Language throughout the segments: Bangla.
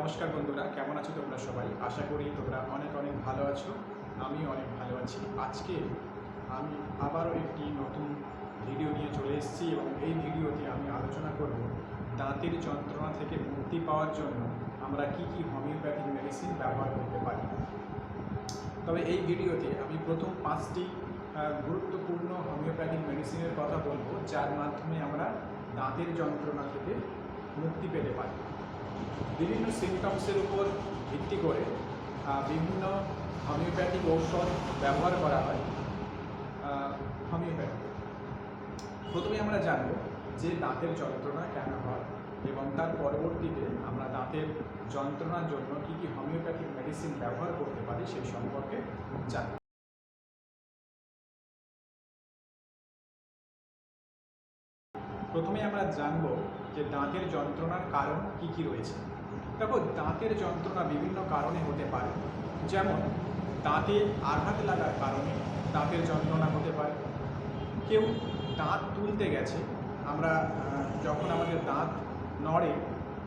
নমস্কার বন্ধুরা, কেমন আছো তোমরা সবাই? আশা করি তোমরা অনেক অনেক ভালো আছো, আমি অনেক ভালো আছি। আজকে আমি আবারও একটি নতুন ভিডিও নিয়ে চলে এসেছি এবং এই ভিডিওতে আমি আলোচনা করব দাঁতের যন্ত্রণা থেকে মুক্তি পাওয়ার জন্য আমরা কি কি হোমিওপ্যাথিক মেডিসিন ব্যবহার করতে পারি। তবে এই ভিডিওতে আমি প্রথম পাঁচটি গুরুত্বপূর্ণ হোমিওপ্যাথিক মেডিসিনের কথা বলব, যার মাধ্যমে আমরা দাঁতের যন্ত্রণা থেকে মুক্তি পেতে পারি। বিভিন্ন সিমটমসের উপর ভিত্তি করে বিভিন্ন হোমিওপ্যাথিক ঔষধ ব্যবহার করা হয় হোমিওপ্যাথি প্রথমে আমরা জানব যে দাঁতের যন্ত্রণা কেন হয় এবং তার পরবর্তীতে আমরা দাঁতের যন্ত্রণার জন্য কী কী হোমিওপ্যাথিক মেডিসিন ব্যবহার করতে পারি সেই সম্পর্কে জানব। প্রথমে আমরা জানব যে দাঁতের যন্ত্রণার কারণ কি কি রয়েছে। দেখো, দাঁতের যন্ত্রণা বিভিন্ন কারণে হতে পারে। যেমন, দাঁতে আঘাত লাগার কারণে দাঁতের যন্ত্রণা হতে পারে। কেউ দাঁত তুলতে গেছে, আমরা যখন আমাদের দাঁত নড়ে,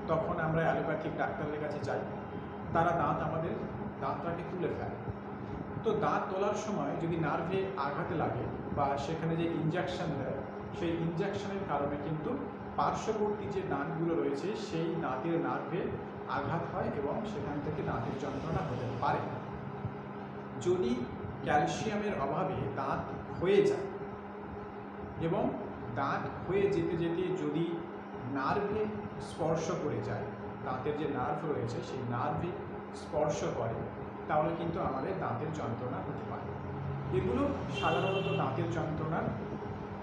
তখন আমরা অ্যালোপ্যাথিক ডাক্তারের কাছে যাই। তারা দাঁত আমাদের, দাঁতটাকে তুলে ফেলে। তো দাঁত তোলার সময় যদি নার্ভে আঘাত লাগে বা সেখানে যে ইনজেকশন দেয় সেই ইনজেকশনের কারণে কিন্তু পার্শ্ববর্তী যে দাঁতগুলো রয়েছে, সেই দাঁতের নার্ভে আঘাত হয় এবং সেখান থেকে দাঁতের যন্ত্রণা হতে পারে। যদি ক্যালসিয়ামের অভাবে দাঁত ক্ষয়ে যায় এবং দাঁত ক্ষয়ে যেতে যেতে যদি নার্ভে স্পর্শ করে যায়, দাঁতের যে নার্ভ রয়েছে, সেই নার্ভে স্পর্শ করে, তাহলে কিন্তু আমাদের দাঁতের যন্ত্রণা হতে পারে। এগুলো সাধারণত দাঁতের যন্ত্রণার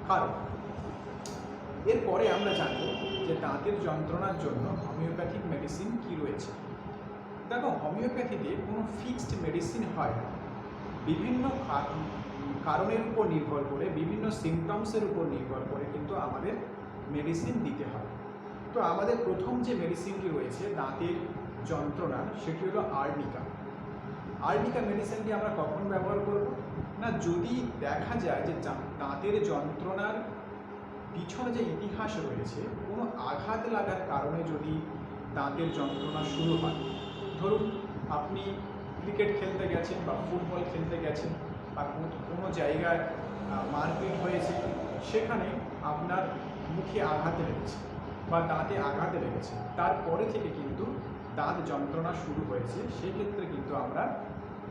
কারণ। এরপরে আমরা জানব যে দাঁতের যন্ত্রণার জন্য হোমিওপ্যাথিক মেডিসিন কি রয়েছে। দেখো, হোমিওপ্যাথিতে কোনো ফিক্সড মেডিসিন হয় না। বিভিন্ন কারণের উপর নির্ভর করে, বিভিন্ন সিমটমসের উপর নির্ভর করে কিন্তু আমাদের মেডিসিন দিতে হয়। তো আমাদের প্রথম যে মেডিসিনটি রয়েছে দাঁতের যন্ত্রণা, সেটি হলো আর্নিকা। আর্নিকা মেডিসিনটি আমরা কখন ব্যবহার করব? না, যদি দেখা যায় যে দাঁতের যন্ত্রণার পিছনে যে ইতিহাস রয়েছে, কোনো আঘাত লাগার কারণে যদি দাঁতের যন্ত্রণা শুরু হয়, ধরুন আপনি ক্রিকেট খেলতে গেছেন বা ফুটবল খেলতে গেছেন বা কোনো- জায়গায় মারপিট হয়েছে, সেখানে আপনার মুখে আঘাত লেগেছে বা দাঁতে আঘাত লেগেছে। তারপরে থেকে কিন্তু দাঁত যন্ত্রণা শুরু হয়েছে, সেক্ষেত্রে কিন্তু আমরা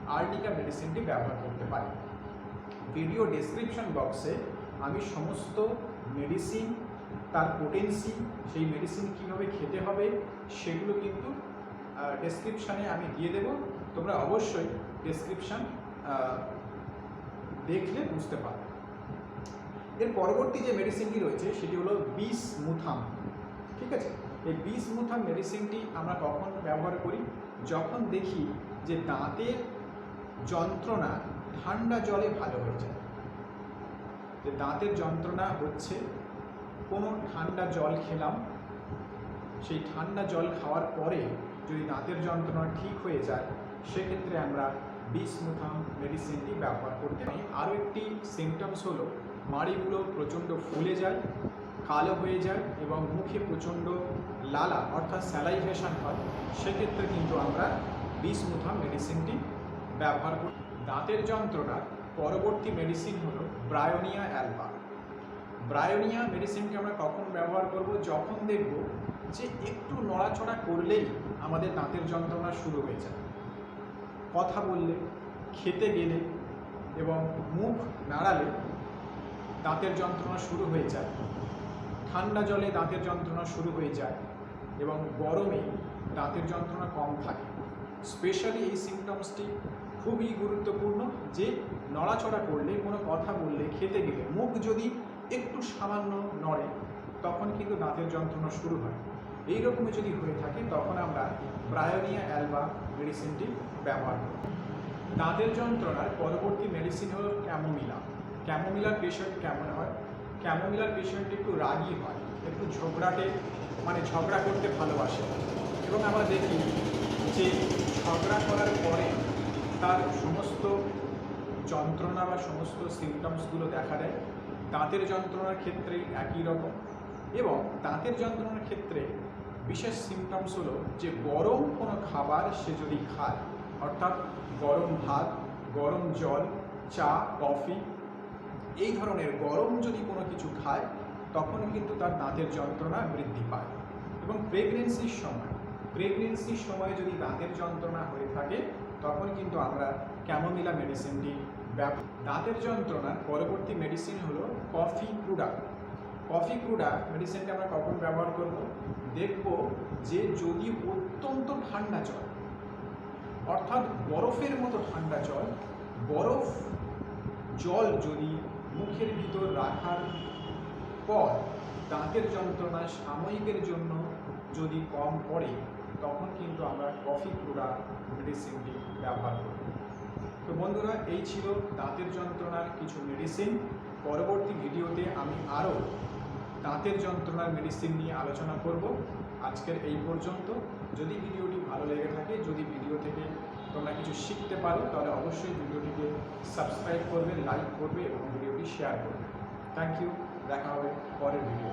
আর্টিকা মেডিসিনটি ব্যবহার করতে পারি। ভিডিও ডেসক্রিপশন বক্সে আমি সমস্ত মেডিসিন তার পোটেন্সি সেই মেডিসিন কীভাবে খেতে হবে, সেগুলো কিন্তু ডেসক্রিপশানে আমি দিয়ে দেব। তোমরা অবশ্যই ডেসক্রিপশান দেখলে বুঝতে পারবে। এর পরবর্তী যে মেডিসিনটি রয়েছে, সেটি হলো বিষ মুথাম ঠিক আছে? এই বিষ মুথাম মেডিসিনটি আমরা কখন ব্যবহার করি? যখন দেখি যে দাঁতের যন্ত্রণা ঠান্ডা জলে ভালো হয়ে যায়। যে দাঁতের যন্ত্রণা হচ্ছে, কোনো ঠান্ডা জল খেলাম, সেই ঠান্ডা জল খাওয়ার পরে যদি দাঁতের যন্ত্রণা ঠিক হয়ে যায়, সেক্ষেত্রে আমরা বিসমুথাম মেডিসিনটি ব্যবহার করতে পারি। আরও একটি সিমটমস হলো, মাড়িগুলো প্রচণ্ড ফুলে যায়, কালো হয়ে যায় এবং মুখে প্রচণ্ড লালা অর্থাৎ স্যালাইভেশন হয়, সেক্ষেত্রে কিন্তু আমরা বিসমুথাম মেডিসিনটি ব্যবহার করি। দাঁতের যন্ত্রণার পরবর্তী মেডিসিন হলো ব্রায়োনিয়া অ্যালবা ব্রায়োনিয়া মেডিসিনকে আমরা কখন ব্যবহার করব? যখন দেখব যে একটু নড়াচড়া করলেই আমাদের দাঁতের যন্ত্রণা শুরু হয়ে যায়। কথা বললে, খেতে গেলে এবং মুখ নাড়ালে দাঁতের যন্ত্রণা শুরু হয়ে যায়। ঠান্ডা জলে দাঁতের যন্ত্রণা শুরু হয়ে যায় এবং গরমে দাঁতের যন্ত্রণা কম থাকে। স্পেশালি এই সিমটমসটি খুবই গুরুত্বপূর্ণ যে নড়াচড়া করলে, কোনো কথা বললে, খেতে গেলে, মুখ যদি একটু সামান্য নড়ে, তখন কিন্তু দাঁতের যন্ত্রণা শুরু হয়। এই রকমই যদি হয়ে থাকে, তখন আমরা ব্রায়োনিয়া অ্যালবা মেডিসিনটি ব্যবহার করি। দাঁতের যন্ত্রণার পরবর্তী মেডিসিন হলো ক্যামোমিলা ক্যামোমিলার পেশেন্ট কেমন হয়? ক্যামোমিলার পেশেন্ট একটু রাগী হয়, একটু ঝগড়াটে মানে ঝগড়া করতে ভালোবাসে। এবং আমরা দেখি যে ঝগড়া করার পরে তার সমস্ত যন্ত্রণা বা সমস্ত সিমটমসগুলো দেখা দেয়, দাঁতের যন্ত্রণার ক্ষেত্রে একই রকম এবং দাঁতের যন্ত্রণার ক্ষেত্রে বিশেষ সিমটমস হলো যে গরম কোনো খাবার সে যদি খায়, অর্থাৎ গরম ভাত, গরম জল, চা, কফি, এই ধরনের গরম যদি কোনো কিছু খায় তখন কিন্তু তার দাঁতের যন্ত্রণা বৃদ্ধি পায় এবং প্রেগনেন্সির সময় প্রেগনেন্সির সময় যদি দাঁতের যন্ত্রণা হয়ে থাকে, তখন কিন্তু আমরা ক্যামোমিলা মেডিসিনটি দাঁতের যন্ত্রণার পরবর্তী মেডিসিন হলো কফি ক্রুডা কফি ক্রুডা মেডিসিনটা আমরা কখন ব্যবহার করব? দেখব যে যদি অত্যন্ত ঠান্ডা জল, অর্থাৎ বরফের মতো ঠান্ডা জল, বরফ জল যদি মুখের ভিতর রাখার পর দাঁতের যন্ত্রণা সাময়িকের জন্য যদি কম পড়ে তখন কিন্তু আমরা কফি ক্রুডা মেডিসিনটি ব্যবহার করব। তো বন্ধুরা, এই ছিল দাঁতের যন্ত্রণার কিছু মেডিসিন পরবর্তী ভিডিওতে আমি আরও দাঁতের যন্ত্রণার মেডিসিন নিয়ে আলোচনা করব। আজকের এই পর্যন্ত। যদি ভিডিওটি ভালো লেগে থাকে, যদি ভিডিও থেকে তোমরা কিছু শিখতে পারো, তাহলে অবশ্যই ভিডিওটিকে সাবস্ক্রাইব করবে লাইক করবে এবং ভিডিওটি শেয়ার করবে। থ্যাংক ইউ দেখা হবে পরের ভিডিও